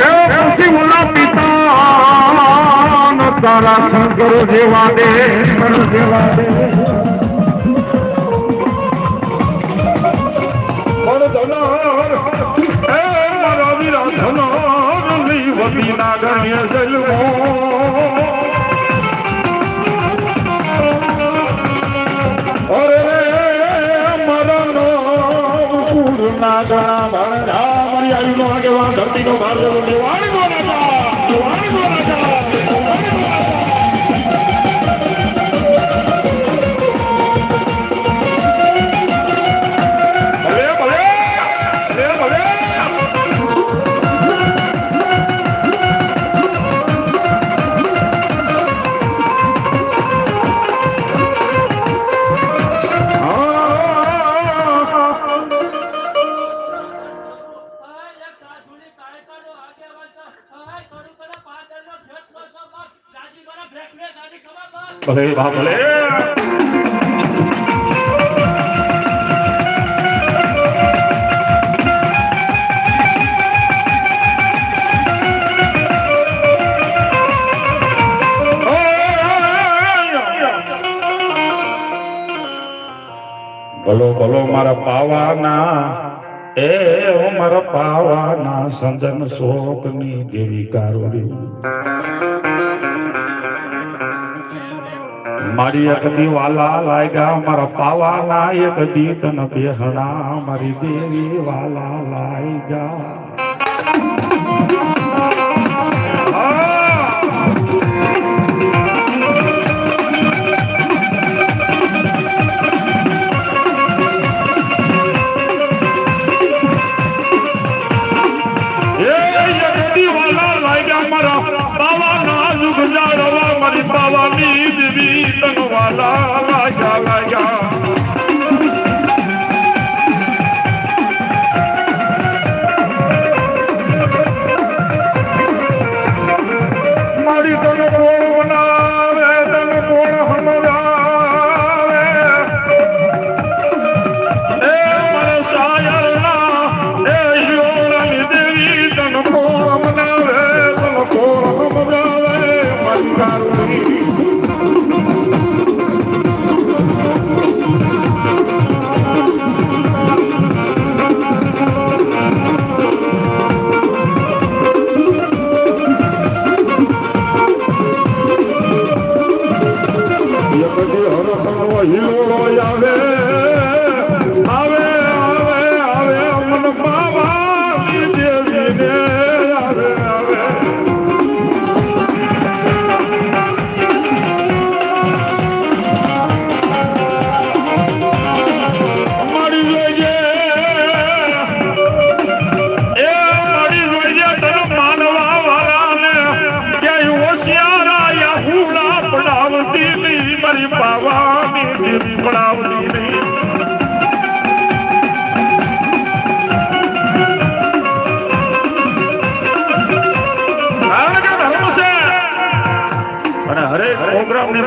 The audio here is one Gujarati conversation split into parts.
એ પછી ઓલા પિતા તારા શંકર જેવા દે ભલે બા ભલે. ભલો ભલો મારા પાવાના એ મારા પાવાના સંજન શોકની દેવી કારોડી. મારી એક દી વાલા લાગ્યા, મારા પાવાના એક દી તન બેહણા, મારી દેવી વાલા લાગ્યા. મારા યગદી ના યુગ જાળવા મારી બાવાની દેવી તન વાલા લાગ્યા લાગ્યા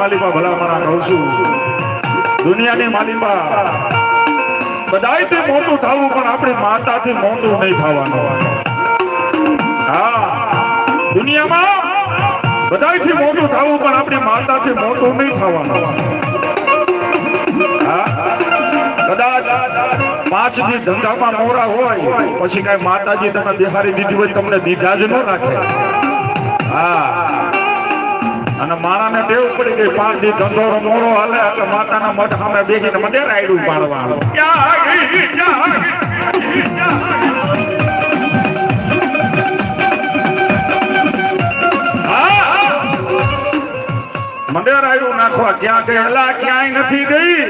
માલિકા ભલામણા કહું છું. દુનિયાની માલિકા. તે મોટું થવું પણ આપણે માતાથી મોટું નહીં થવાનું. હા, દુનિયામાં બધાયથી મોટું થવું પણ આપણી માતાથી મોટું નહીં થવાનું. પાંચ દી ધંધામાં મોરા હોય, પછી કઈ માતાજી તમે બિહારી દીધી હોય તમને દીધા જ ન રાખે. હા. અને માણાને ટેવ પડી ગઈ પાંચ દી ધંધો મોડો હાલે એટલે માતાના મઠ સામે બેસીને મને રાયડું પાડવાનું. મંડે રાયડું નાખવા ક્યાં ગયેલા ક્યાંય નથી ગઈ.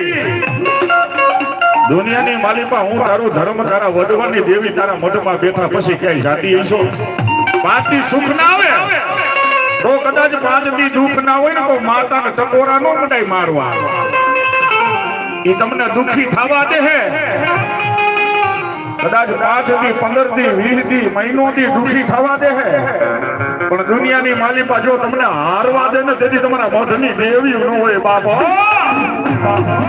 દુનિયાની માલિકા, હું તારું ધર્મ તારા વડવાની દેવી તારા મઢમાં બેઠા પછી ક્યાંય જાતી હશો પાંચથી સુખ ના આવે. તો કદાચ પાંચથી દુઃખ ના હોય ને તો માતાને ટકોરા નો મંડાય મારવા. એ તમને દુખી થવા દે હે. કદાચ પાંચથી પંદરથી વીસથી મહિનો થી દુખી થવા દે હે. પણ દુનિયાની માલિકા જો તમને હારવા દે ને તેથી તમારા મધની દેવી ન હોય બાપા.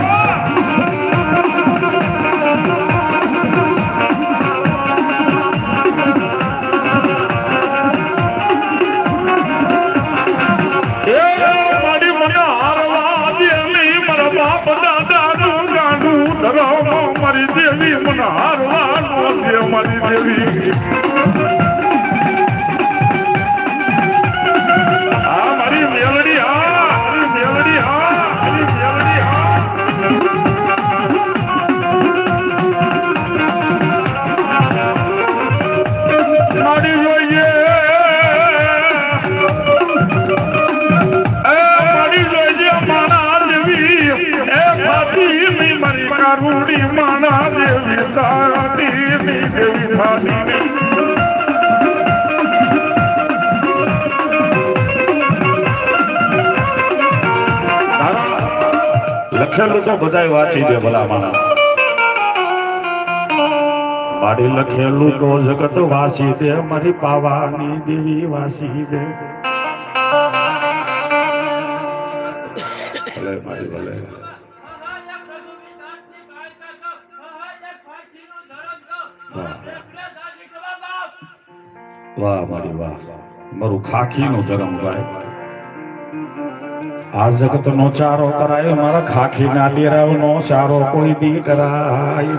લખેલું તો બધાય વાંચી દે ભલા માણા પાડી લખેલું તો જગત વાસી દે, મારી પાવાની દેવી વાસી દે. ભલે મારી, ભલે. વાહ. મારી વાહ. મારું ખાખી નું ભાઈ. આ જગત નો ચારો કરાય મારા ખાખી ના ડેરાવ નો ચારો કોઈ દી કરાય.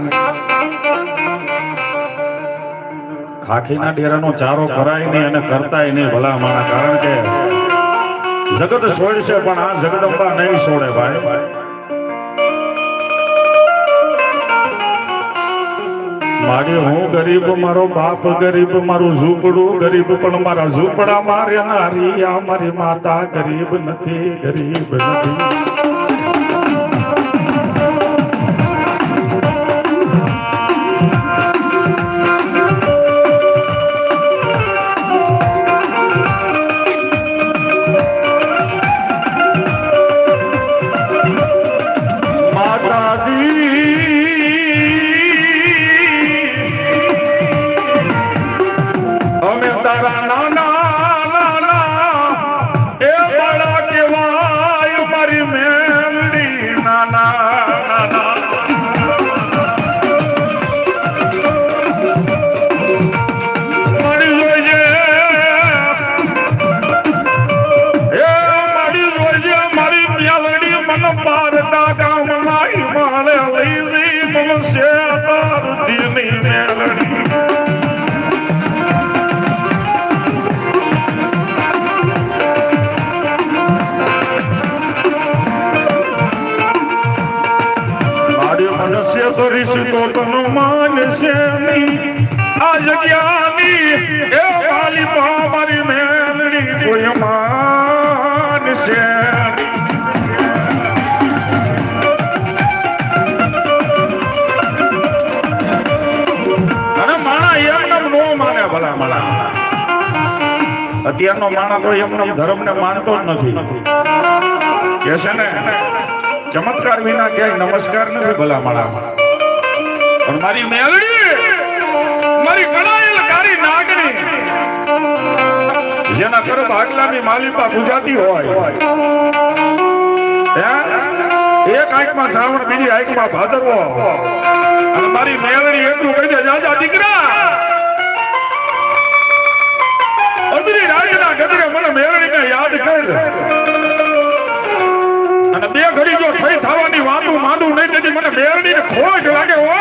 ખાખીના ડેરાનો ચારો કરાય નહીં અને કરતાય નહીં ભલા માણા કારણ કે જગત છોડશે પણ આ જગદંબા નહીં છોડે ભાઈ મારી હું ગરીબ, મારો બાપ ગરીબ, મારું ઝૂંપડું ગરીબ, પણ મારા ઝૂંપડા મારે નારી, આ મારી માતા ગરીબ નથી ગરીબ નથી. કરીશ માન છે આ જગ્યાની એ વાલી મારી મેલડી કોઈ માન છે અત્યારનો માણસ તો એમનેમ ધર્મને માનતો જ નથી. કે છે ને, ચમત્કાર વિના ક્યાંય નમસ્કાર નથી ભલા માણા. પણ મારી મેલડી, મારી કડાયેલ કારી નાગણી. જેના ઘર ભાગલાની માલિકા ગુજરાતી હોય? એક આંખમાં શ્રાવણ, બીજી આંખમાં ભાદરવો. અને મારી મેલડી એટલું કહી દે, જાજા દીકરા. અદરી રાજના ગદરે મને મેલડીને યાદ કર. અને બે ઘડી જો થઈ થવાની વાતું માંડું નહીં, તેથી મને મેરડીને ખોટ લાગે ઓ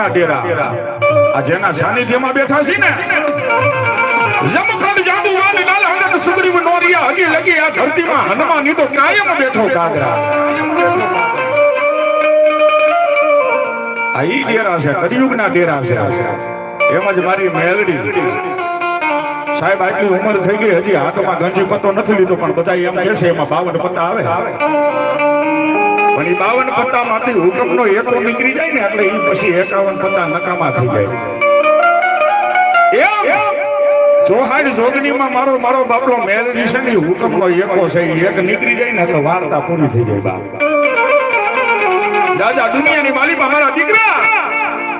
કળિયુગના ડેરા. આ જેના સાનિધ્યમાં બેઠા છે ને જમખંડ જાંબુવાન લાલ હંડન સુગ્રીવ નોરિયા હગી લગી આ ધરતીમાં હનુમાન તો કાયમ બેઠો કાગરા. આ ઈ ડેરા છે કળિયુગના ડેરા છે. એમ જ મારી મેલડી. સાહેબ, આટલી ઉંમર થઈ ગઈ, હજી હાથમાં ગંજી પત્તો નથી લીધો, પણ બધા એમ કહે છે, એમાં બાવન પત્તા આવે. પણ એ બાવન પત્તા માંથી હુકમનો એકો નીકળી જાય ને એટલે એ પછી એકાવન પત્તા નકામા થઈ જાય. એમ? ચોહાડ જોગણીમાં મારો મારો બાપલો મેલડી છે ને હુકમ નો એકો છે એક નીકળી જાય ને એટલે વાર્તા પૂરી થઈ જાય બાપ. દાદા દુનિયાની માલિક મારા દીકરા.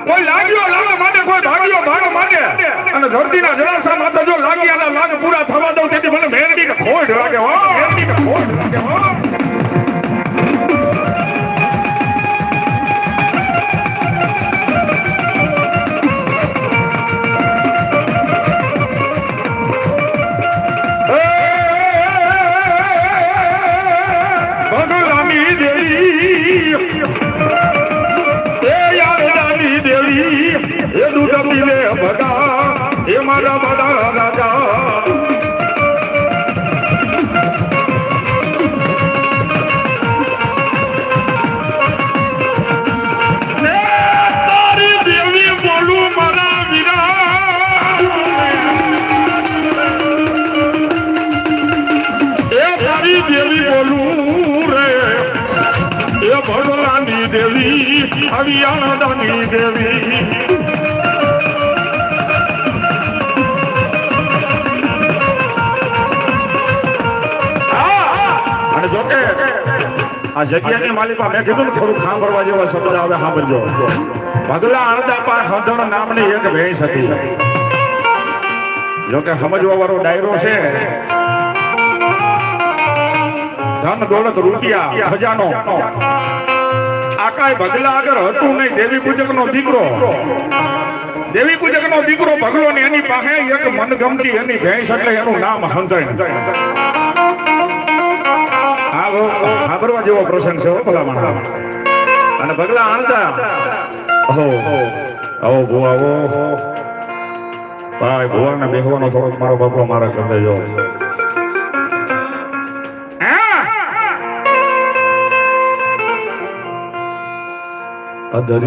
કોઈ લાગ્યો લાગ માટે કોઈ ભાગ્યો ભાગ માટે અને ધરતીના જળાશા માટે જો લાગ્યાના લાગ પૂરા થવા રાજા આ જગ્યાની માલિકા મેં કીધું ને થોડું સાંભળવા જેવા શબ્દ આવે સાંભળજો. ભગલા અણદા પા હંધણ નામની એક ભેંસ હતી. જોકે સમજવા વાળો ડાયરો છે. ધન દોલત રૂપિયા ખજાનો. આ કાંઈ ભગલા આગળ હતું નહીં. દેવી પૂજક નો દીકરો. દેવી પૂજક નો દીકરો ભગલો ને એની પાસે એક મનગમતી એની ભેંસ એટલે એનું નામ હંધણ. સાંભળવા જેવો પ્રસંગ છે અને ભગલા આણતા. ઓહો આવો ભુવા આવો. ભાઈ ભુવાને બેસવાનો થોડોક મારો બાપો મારા કરી દેજો દરિયો